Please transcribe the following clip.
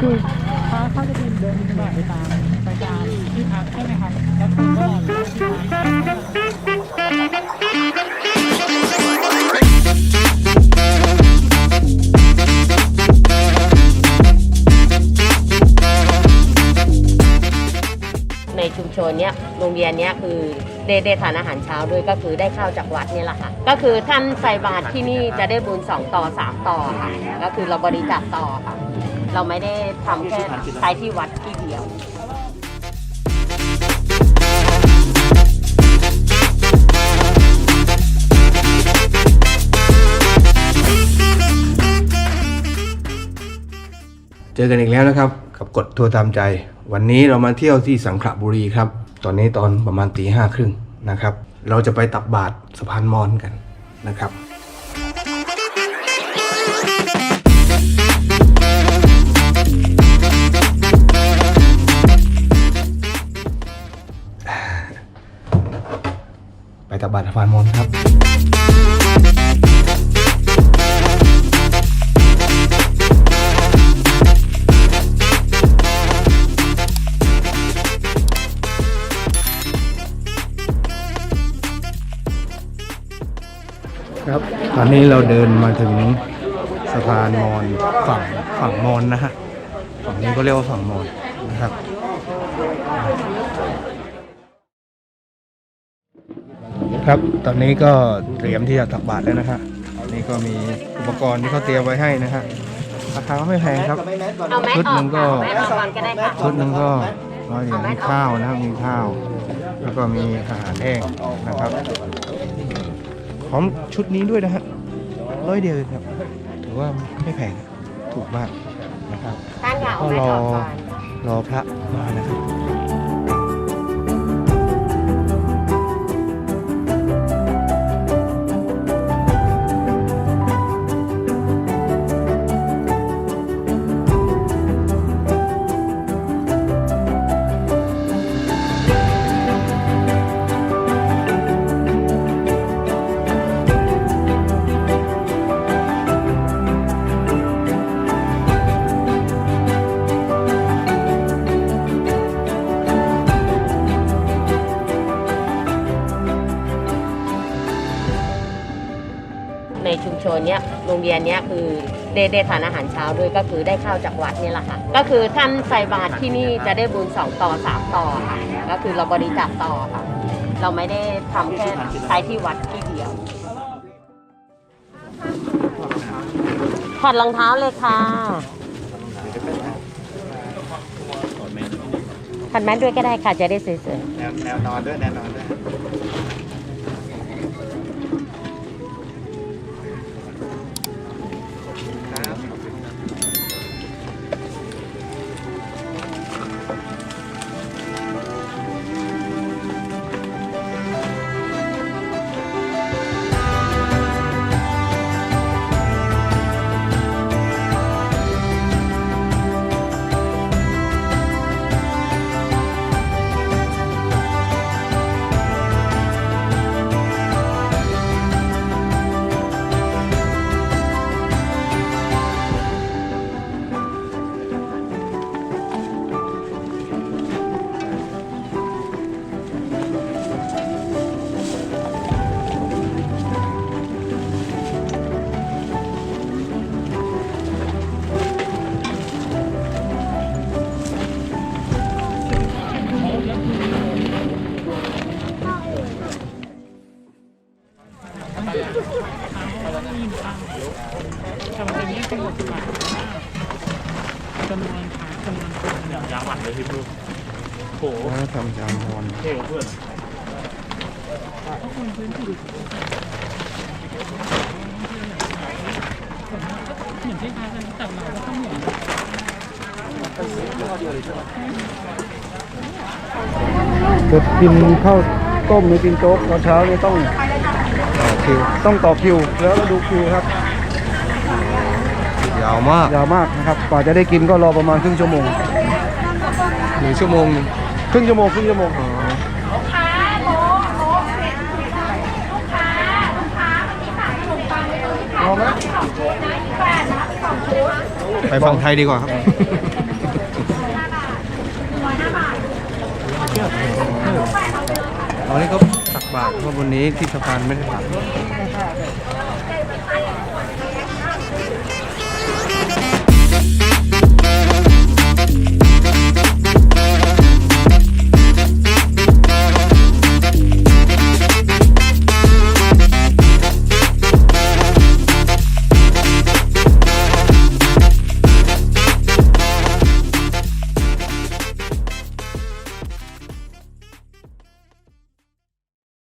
คือถ้าเขาจะเดินเดินบินบาตไปตามไปตามที่พักใช่ไหมครับแล้วคุณก็รอที่ในชุมชนเนี้ยโรงเรียนเนี้ยคือได้ได้ทานอาหารเช้าด้วยก็คือได้ข้าวจากวัดนี่แหละค่ะ ก็คือท่านใส่บาตรที่นี่จะได้บุญสองต่อสามต่อค่ะ ก็คือเราบริจาคต่อค่ะ เราไม่ได้ทำแค่ใช้ที่วัดที่เดียวเจอกันอีกแล้วนะครับ กับกดทัวร์ตามใจ วันนี้เรามาเที่ยวที่สังขละบุรีครับ ตอนนี้ตอนประมาณตีห้าครึ่งนะครับ เราจะไปตับบาตรสะพานมอนกันนะครับ ไปตับบาตรสะพานมอนครับครับตอนนี้เราเดินมาถึงสะพานมอนฝั่งฝั่งมอนนะฮะฝั่งนี้ก็เรียกว่าฝั่งมอนนะครับ ครับตอนนี้ก็เตรียมที่จะตักบาตรแล้วนะฮะนี่ก็มีอุปกรณ์ที่เขาเตรียมไว้ให้นะฮะราคาก็ไม่แพงครับ เอาแมสชุดอหอนึ่กงค่ะก็เอาแมสออกก่อนก็ได้ค่ะ ชุดหนึ่งก็ร้อยเหรียญมีข้าวนะครับมีข้าว แล้วก็มีอาหารแห้งนะครับพร้อมชุดนี้ด้วยนะฮะร้อยเดียวเองครับถือว่าไม่แพงถูกมากนะครับท่านค่ะเอาแมสออกก่อน รอพระมานะครับ ในชุมชนเนี้ยโรงเรียนเนี้ยคือได้ได้ทานอาหารเช้าด้วยก็คือได้ข้าวจากวัดนี่แหละค่ะ ก็คือท่านใส่บาตรที่นี่จะได้บุญสองต่อสามต่อค่ะก็คือเราบริจาคต่อค่ะ เราไม่ได้ทำแค่ใช้ที่วัดที่เดียวถอดรองเท้าเลยค่ะขัดแมสด้วยก็ได้ค่ะจะได้สวยๆแนวนอนด้วยแนวนอนด้วย หมดบาทจำนวนขาจำนวนคนเนี่ยยางหวัดเลยพี่ลูกโหแล้วทำจานมอนเท่กว่าเพื่อนก็คนพื้นที่เหมือนคล้ากันแต่เราก็ต้องเหมือนจะกินข้าวต้มหรือกินโจ๊กตอนเช้าเนี่ต้องต่อคิวต้องต่อคิวแล้วเราดูคิวครับาวมากยาวมากนะครับกว่าจะได้กินก็รอประมาณครึ่งชั่วโมงหนึ่งชั่วโมงหนึ่งครึ่งชั่วโมงครึ่งชั่วโมงไปฟังไทยดีกว่าครับอ๋อนี่ก็ตักบาทเพราะวันนี้ที่สะพานไม่ได้ตัก